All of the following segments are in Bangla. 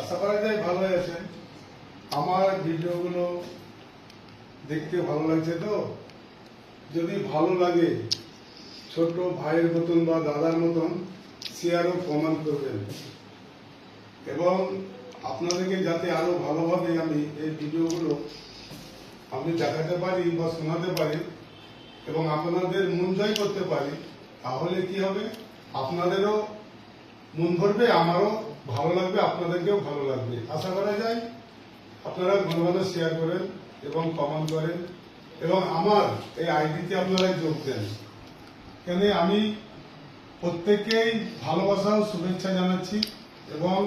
আশা করা যায় ভালো আছেন। আমার ভিডিওগুলো দেখতে ভালো লাগছে তো? যদি ভালো লাগে, ছোট ভাইয়ের মতন বা দাদার মতন শেয়ার ও কমেন্ট করবেন। এবং আপনাদেরকে যাতে আরও ভালোভাবে আমি এই ভিডিওগুলো আমি দেখাতে পারি বা শোনাতে পারি এবং আপনাদের মন করতে পারি, তাহলে কি হবে? আপনাদেরও মন ভরবে আমারও ভালো লাগবে, আপনাদেরকেও ভালো লাগবে। আশা করা যায় আপনারা ঘন ঘন শেয়ার করেন এবং কমেন্ট করেন এবং আমার এই আইডিতে আপনারা যোগ দেন। কেন আমি প্রত্যেককেই ভালোবাসা ও শুভেচ্ছা জানাচ্ছি এবং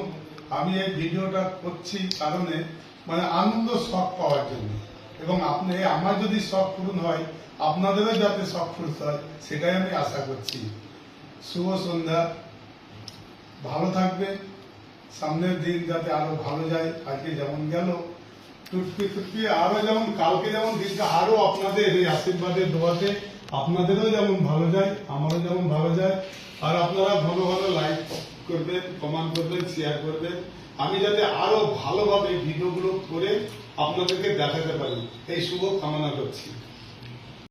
আমি এই ভিডিওটা করছি কারণে মানে আনন্দ শখ পাওয়ার জন্য। এবং আপনি আমার যদি শখ পূরণ হয়, আপনাদেরও যাতে শখ পূরণ হয়, সেটাই আমি আশা করছি। শুভ সন্ধ্যা। ভালো থাকবে। সামনের দিন যাতে আরও ভালো যায়। আজকে যেমন গেল টুটকি টুটকি আরও যেমন কালকে যেমন দিনটা আরও আপনাদের এই আশীর্বাদের দোয়াতে আপনাদেরও যেমন ভালো যায়, আমারও যেমন ভালো যায়। আর আপনারা ঘন ঘন লাইক করবেন কমেন্ট করবেন শেয়ার করবেন। আমি যাতে আরও ভালোভাবে ভিডিওগুলো করে আপনাদেরকে দেখাতে পারি। এই শুভ কামনা করছি।